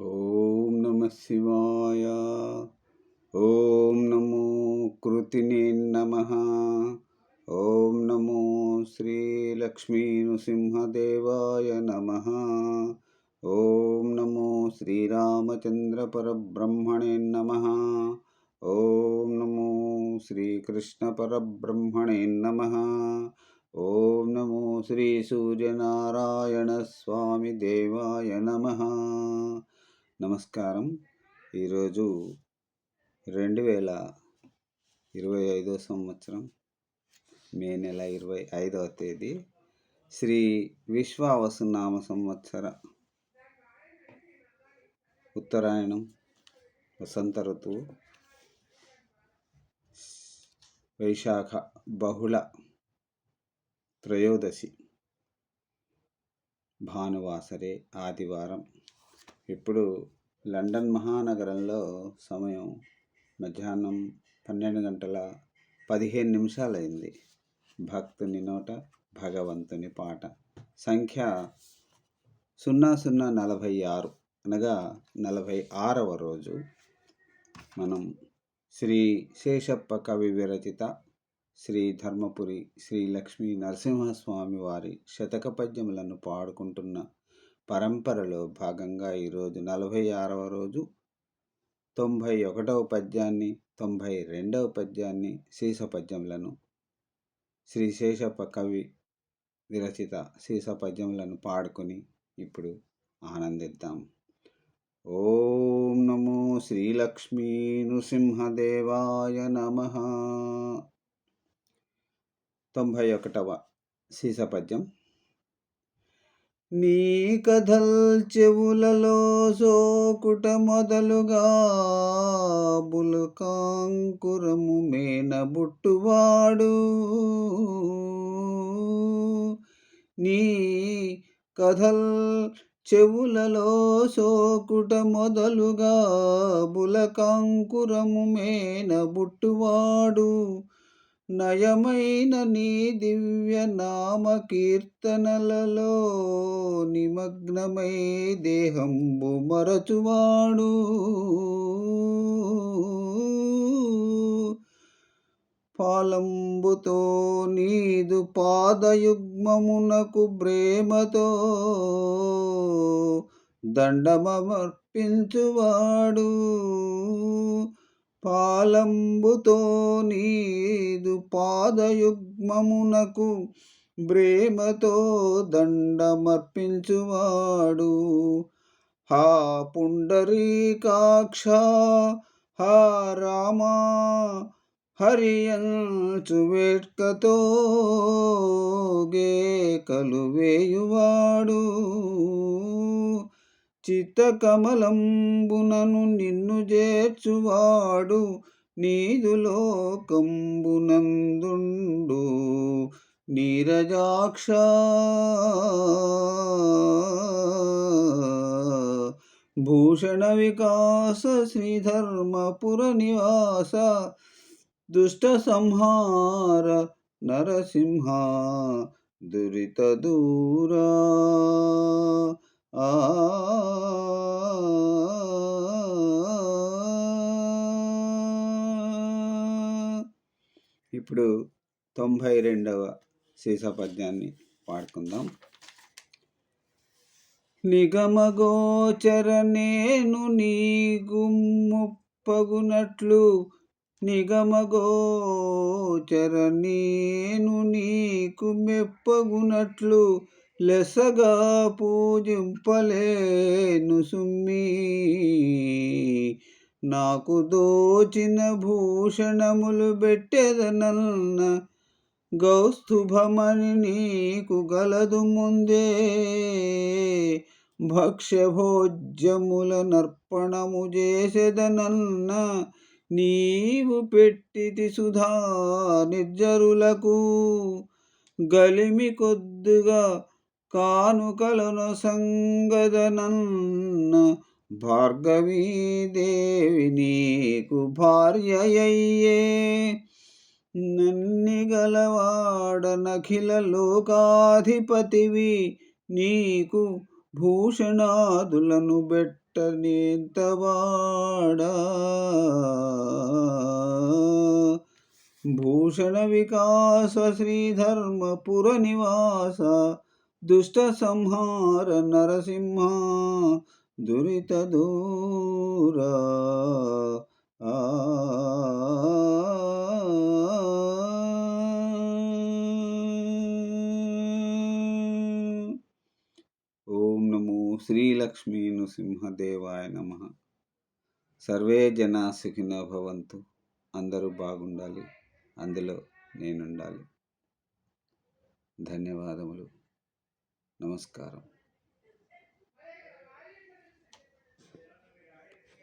ఓం నమ శివాయ. ఓం నమో కృతిని నమ. ఓం నమో శ్రీలక్ష్మీ నృసింహదేవాయ నమ. ఓం నమో శ్రీరామచంద్ర పరబ్రహ్మణే నమ. ఓం నమో శ్రీకృష్ణ పరబ్రహ్మణే నమ. ఓం నమో శ్రీ సూర్యనారాయణ స్వామి దేవాయ నమ. నమస్కారం. ఈరోజు రెండు వేల ఇరవై ఐదో సంవత్సరం మే నెల ఇరవై ఐదవ తేదీ శ్రీ విశ్వావసునామ సంవత్సర ఉత్తరాయణం వసంత ఋతువు వైశాఖ బహుళ త్రయోదశి భానువాసరే ఆదివారం. ఇప్పుడు లండన్ మహానగరంలో సమయం మధ్యాహ్నం పన్నెండు గంటల పదిహేను నిమిషాలైంది. భక్తుని నోట భగవంతుని పాట. సంఖ్య సున్నా సున్నా నలభై ఆరు అనగా నలభై ఆరవ రోజు. మనం శ్రీ శేషప్ప కవి విరచిత శ్రీ ధర్మపురి శ్రీ లక్ష్మీ నరసింహస్వామి వారి శతక పద్యములను పాడుకుంటున్న పరంపరలో భాగంగా ఈరోజు నలభై ఆరవ రోజు తొంభై ఒకటవ పద్యాన్ని తొంభై రెండవ పద్యాన్ని శీస పద్యములను శ్రీశేషప కవి విరచిత శీస పద్యములను పాడుకొని ఇప్పుడు ఆనందిద్దాం. ఓం నమో శ్రీలక్ష్మీ నృసింహదేవాయ నమ. తొంభై ఒకటవ శీస పద్యం. నీ కథల్ చెవులలో సోకుట మొదలుగా బులకాంకురము మేనబుట్టువాడు నీ కథల్ చెవులలో సోకుట మొదలుగా బులకాంకురము మేనబుట్టువాడు నయమైన నీ దివ్య నామ కీర్తనలలో నిమగ్నమై దేహంబు మరచువాడు. పాలంబుతో నీదు పాదయుగ్మమునకు ప్రేమతో దండమర్పించువాడు. పాలంబుతో నీదు పాదయుగ్మమునకు ప్రేమతో దండమర్పించువాడు. హా పుండరీకాక్ష హా రామా హరియంచు వేట్కతో గేకలు చిత్తకమలంబునను నిన్ను చేర్చువాడు నీదులోకంబునందుండు నీరజాక్ష భూషణ వికాస శ్రీధర్మపుర నివాస దుష్ట సంహార నరసింహ దురిత దూరా. ఇప్పుడు తొంభై రెండవ సీసా పద్యాన్ని పాడుకుందాం. నిగమగోచర నేను నీ గుమ్ముప్పగునట్లు నిగమగోచర నేను నీకు మెప్పగునట్లు లెసగా పూజింపలేను సుమ్మి నాకు దోచిన భూషణములు పెట్టెదనన్న గౌస్తుభమని నీకు గలదు ముందే. భక్ష్యభోజ్యముల నర్పణము చేసేదనన్న నీవు పెట్టితి సుధా నిర్జరులకు. గలిమి కొద్దుగా కానుకలను సంగదనన్న భార్గవీదేవి నీకు భార్యయ్యే నన్ని గలవాడనఖిల లోకాధిపతివి నీకు భూషణాదులను బెట్ట భూషణ వికాస శ్రీధర్మపుర నివాస దుష్ట సంహార నరసింహ దురిత దూరా. ఓం నమో శ్రీలక్ష్మీ నృసింహదేవాయ నమ. సర్వే జనా సుఖిన భవంతు. అందరూ బాగుండాలి. అందులో నేనుండాలి. ధన్యవాదములు. నమస్కారం.